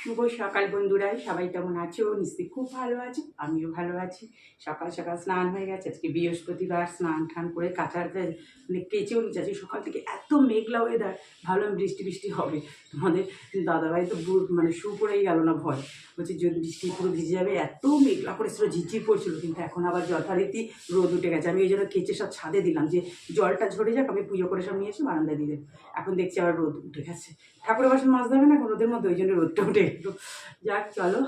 শুভ সকাল বন্ধুরা সবাই কেমন আছো? নিশ্চয়ই খুব ভালো আছো, আমিও ভালো আছি। সকাল সকাল স্নান হয়ে গেছে, আজকে বৃহস্পতিবার স্নান টান করে কাঁচাতে মানে কেচেও নিচে আজকে সকাল থেকে এত মেঘলা ওয়েদার ভাবলাম বৃষ্টি বৃষ্টি হবে। তোমাদের দাদাভাই তো মানে শু করেই গেল না ভয়। বলছে, যদি বৃষ্টি পুরো ভিজে যাবে, এত মেঘলা করেছিল ঝিরঝির পড়ছিল কিন্তু এখন আবার যথারীতি রোদ উঠে গেছে। আমি ওই জন্য কেচে সব ছাদে দিলাম যে, জলটা ঝরে যাক, আমি পুজো করে সব নিয়েছি বারান্দায় দিয়ে এখন দেখছি আবার রোদ উঠে গেছে। ঠাকুরের বাসন মাছ দেবে না এখন? রোদের মধ্যে, ওই জন্য রোদটা উঠে গেল যাক, চলো।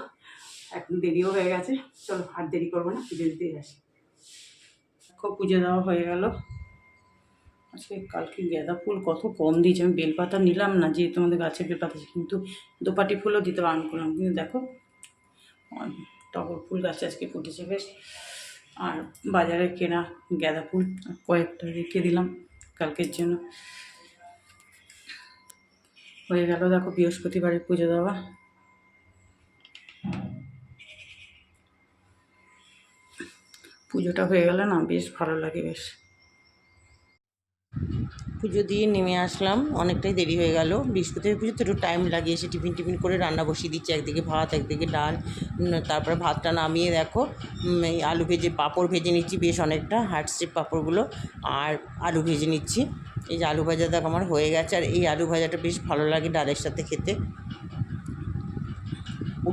এখন দেরিও হয়ে গেছে। চলো, আর দেরি করব না, পুজো দিতে আসি। খুব পুজো দেওয়া হয়ে গেল। আজকে, কালকে গাঁদা ফুল কত কম দিয়েছে। আমি বেলপাতা নিলাম না যে তোমাদের গাছে বেলপাতা আছে, কিন্তু দোপাটি ফুলও দিতে বারণ করলাম। কিন্তু দেখো টগর ফুল গাছে আজকে ফুটেছে, বেশ। আর বাজারে কেনা গাঁদা ফুল, কয়েকটা রেখে দিলাম কালকের জন্য। হয়ে গেল, দেখো বৃহস্পতিবারে পুজো দেওয়া। পুজোটা হয়ে গেলে না, বেশ ভালো লাগে বেশ। পুজো দিয়ে নেমে আসলাম, অনেকটাই দেরি হয়ে গেল। বৃহস্পতিবার পুজো তো একটু টাইম লাগে এসে টিফিন টিফিন করে রান্না বসিয়ে দিচ্ছি, একদিকে ভাত, একদিকে ডাল তারপরে ভাতটা নামিয়ে দেখো এই আলু ভেজে, পাঁপড় ভেজে নিচ্ছি বেশ অনেকটা হার্ট শেপ পাঁপড়গুলো, আর আলু ভেজে নিচ্ছি। এই যে আলু ভাজা দেখ আমার হয়ে গেছে, আর এই আলু ভাজাটা বেশ ভালো লাগে ডালের সাথে খেতে।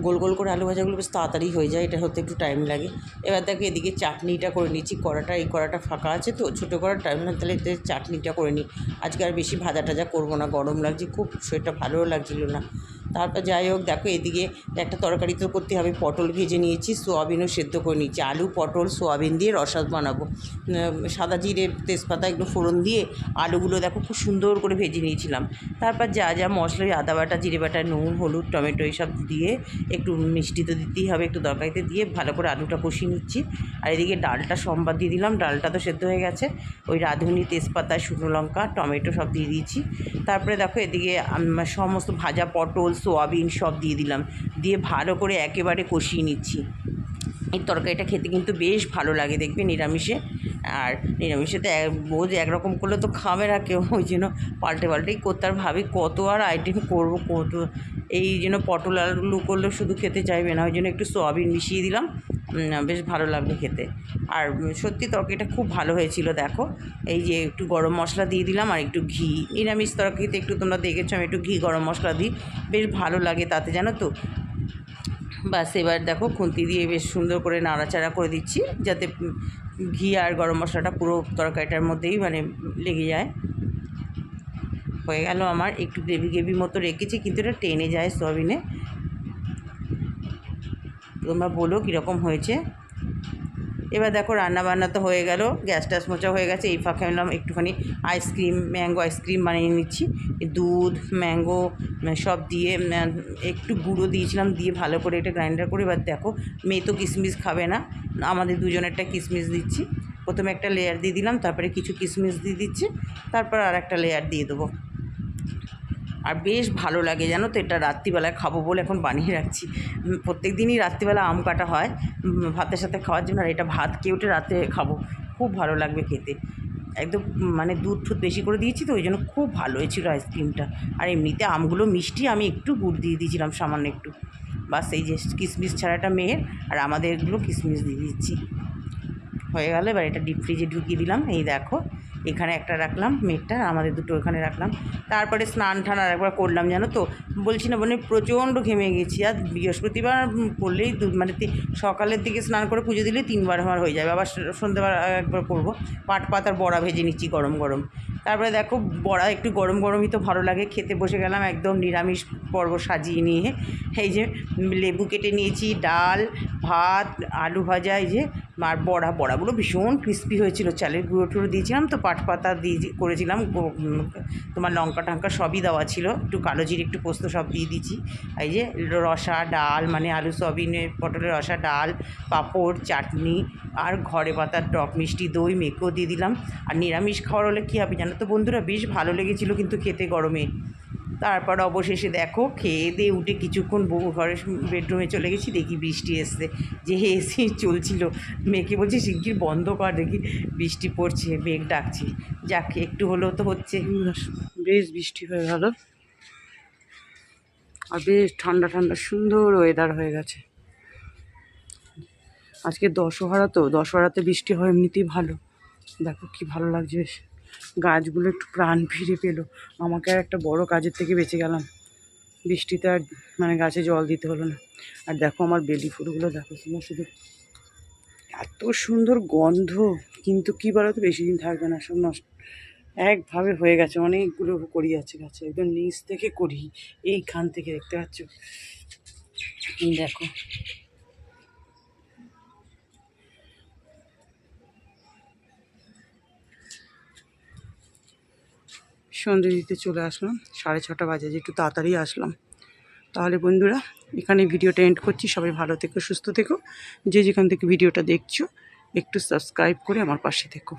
গোল গোল করে আলু ভাজাগুলো বেশ তাড়াতাড়ি হয়ে যায়, এটা হতে একটু টাইম লাগে। এবার দেখো এদিকে চাটনিটা করে নিচ্ছি, কড়াটা, এই কড়াটা ফাঁকা আছে তো, ছোটো কড়ার টাইম না, তাহলে এতে চাটনিটা করে নিই। আজকে আর বেশি ভাজা টাজা করব না, গরম লাগছে, খুব শরীরটা ভালোও লাগছিল না। তারপর যাই হোক, দেখো এদিকে একটা তরকারি তো করতে হবে। পটল ভেজে নিয়েছি, সোয়াবিনও সেদ্ধ করে নিয়েছি। আলু, পটল, সোয়াবিন দিয়ে রসাদ বানাবো। সাদা জিরে তেজপাতা একটু ফোড়ন দিয়ে আলুগুলো দেখো খুব সুন্দর করে ভেজে নিয়েছিলাম। তারপর যা যা মশলা আদা বাটা, জিরে বাটা, নুন, হলুদ, টমেটো এইসব দিয়ে একটু মিষ্টি তো দিতেই হবে, একটু তরকারিতে দিয়ে ভালো করে আলুটা কষিয়ে নিচ্ছি। আর এদিকে ডালটা সম্বাদ দিয়ে দিলাম, ডালটা তো সেদ্ধ হয়ে গেছে। ওই রাঁধুনি, তেজপাতা, শুকনো লঙ্কা, টমেটো সব দিয়ে দিয়েছি। তারপরে দেখো এদিকে সমস্ত ভাজা পটল সোয়াবিন সব দিয়ে দিলাম। দিয়ে ভালো করে একেবারে কষিয়ে নিচ্ছি। এই তরকারিটা খেতে কিন্তু বেশ ভালো লাগে দেখবে নিরামিষে। আর নিরামিষে তো রোজ একরকম করলে তো খাবে না কেউ। ওই জন্য পাল্টে পাল্টেই করতে আর ভাবি কত আর আইটেম করব, কত এই জন্য পটল আলু করলে শুধু খেতে চাইবে না। ওই জন্য একটু সোয়াবিন মিশিয়ে দিলাম। বেশ ভালো লাগবে খেতে। আর সত্যি তরকারিটা খুব ভালো হয়েছিল, দেখো। এই যে একটু গরম মশলা দিয়ে দিলাম আর একটু ঘি। নিরামিষ তরকারিতে একটু তোমরা দেখেছ, আমি একটু ঘি, গরম মশলা দিই। বেশ ভালো লাগে তাতে, জানো তো? বাস, এবার দেখো খুন্তি দিয়ে বেশ সুন্দর করে নাড়াচাড়া করে দিচ্ছি, যাতে ঘি আর গরম মশলাটা পুরো তরকারিটার মধ্যেই মানে লেগে যায়। হয়ে গেল আমার, একটু গ্রেভি গ্রেভি মতো রেখেছি, কিন্তু এটা টেনে যায় সয়াবিনে। তোমরা বলো কীরকম হয়েছে। এবার দেখো রান্না বান্না তো হয়ে গেল, গ্যাস ট্যাস মোচা হয়ে গেছে, এই ফাঁকে এলাম একটুখানি আইসক্রিম, ম্যাঙ্গো আইসক্রিম বানিয়ে নিচ্ছি। দুধ, ম্যাঙ্গো সব দিয়ে একটু গুঁড়ো দিয়েছিলাম, দিয়ে ভালো করে এটা গ্রাইন্ডার করে, এবার দেখো মেয়ে তো কিশমিশ খাবে না, আমাদের দুজনেরটা কিশমিশ দিচ্ছি। প্রথমে একটা লেয়ার দিয়ে দিলাম, তারপরে কিছু কিশমিশ দিয়ে দিচ্ছি, তারপর আর একটা লেয়ার দিয়ে দেবো। আর বেশ ভালো লাগে জানো তো, এটা রাত্রিবেলায় খাব বলে এখন বানিয়ে রাখছি। প্রত্যেক দিনই রাত্রিবেলা আম কাটা হয় ভাতের সাথে খাওয়ার জন্য, আর এটা ভাত কেউটে রাতে খাব। খুব ভালো লাগবে খেতে। একদম মানে দুধ টুধ বেশি করে দিয়েছি তো, ওই জন্য খুব ভালো হয়েছিল আইসক্রিমটা। আর এমনিতে আমগুলো মিষ্টি, আমি একটু গুড় দিয়ে দিয়েছিলাম সামান্য একটু। বাস এই যে কিশমিশ ছাড়াটা মেয়ের, আর আমাদের এগুলো কিশমিশ দিয়ে দিচ্ছি। হয়ে গেল, এবার এটা ডিপ ফ্রিজে ঢুকিয়ে দিলাম। এই দেখো এখানে একটা রাখলাম, মেঘটা, আমাদের দুটো এখানে রাখলাম। তারপরে স্নান টান আর একবার করলাম, জানো তো? বলছি না মানে প্রচণ্ড ঘেমে গেছি। আর বৃহস্পতিবার করলেই মানে সকালের দিকে স্নান করে পুজো দিলে তিনবার আমার হয়ে যাবে। আবার সন্ধ্যেবার একবার করব। পাট পাতার বড়া ভেজে নিচ্ছি গরম গরম। তারপরে দেখো বড়া একটু গরম গরমই তো ভালো লাগে। খেতে বসে গেলাম, একদম নিরামিষ পর্ব সাজিয়ে নিয়ে। এই যে লেবু কেটে নিয়েছি, ডাল, ভাত, আলু ভাজা, এই যে আর বড়া, বড়াগুলো ভীষণ ক্রিস্পি হয়েছিল। চালের গুঁড়ো টুড়ো দিয়েছিলাম তো, পাট পাতা দিয়ে করেছিলাম তোমার লঙ্কা টঙ্কা সবই দেওয়া ছিল। একটু কালো জিরে, একটু পোস্ত সব দিয়ে দিয়েছি। এই যে রসা, ডাল মানে আলু সয়াবিনের পটলের রসা, ডাল, পাঁপড়, চাটনি, আর ঘরে পাতার টক মিষ্টি, দই, মেকেও দিয়ে দিলাম। আর নিরামিষ খাওয়ার হলে কী হবে জানো তো বন্ধুরা বেশ ভালো লেগেছিলো কিন্তু খেতে গরমে। তারপর অবশেষে দেখো খেয়ে দিয়ে উঠে কিছুক্ষণ বউ ঘরের বেডরুমে চলে গেছি, দেখি বৃষ্টি এসছে। যে এসি চলছিল। মেয়েকে বলছি শিগগির বন্ধ কর, দেখি বৃষ্টি পড়ছে, মেঘ ডাকছি। যাক, একটু হলেও তো হচ্ছে। বেশ বৃষ্টি হয়ে গেল। আর বেশ ঠান্ডা ঠান্ডা, সুন্দর ওয়েদার হয়ে গেছে। আজকে দশহরা তো, দশহরাতে বৃষ্টি হয় এমনিতেই ভালো। দেখো কি ভালো লাগছে বেশ। গাছগুলো একটু প্রাণ ফিরে পেল। আমাকে আর একটা বড় কাজের থেকে বেঁচে গেলাম। বৃষ্টিতে আর মানে গাছে জল দিতে হলো না। আর দেখো আমার বেলি ফুলগুলো, দেখো তোমার শুধু এত সুন্দর গন্ধ। কিন্তু কী বলো তো বেশি দিন থাকবে না, সব নষ্ট। একভাবে হয়ে গেছে, অনেকগুলো করি আছে গাছে, একদম নিচ থেকে করি এইখান থেকে দেখতে পাচ্ছ? দেখো। সন্ধে দিতে চলে আসলাম, সাড়ে ছটা বাজে, একটু তাড়াতাড়ি আসলাম। তাহলে বন্ধুরা, এখানে ভিডিওটা এন্ড করছি, সবাই ভালো থেকো, সুস্থ থেকো, যে যেখান থেকে ভিডিওটা দেখছ, একটু সাবস্ক্রাইব করে আমার পাশে থেকো।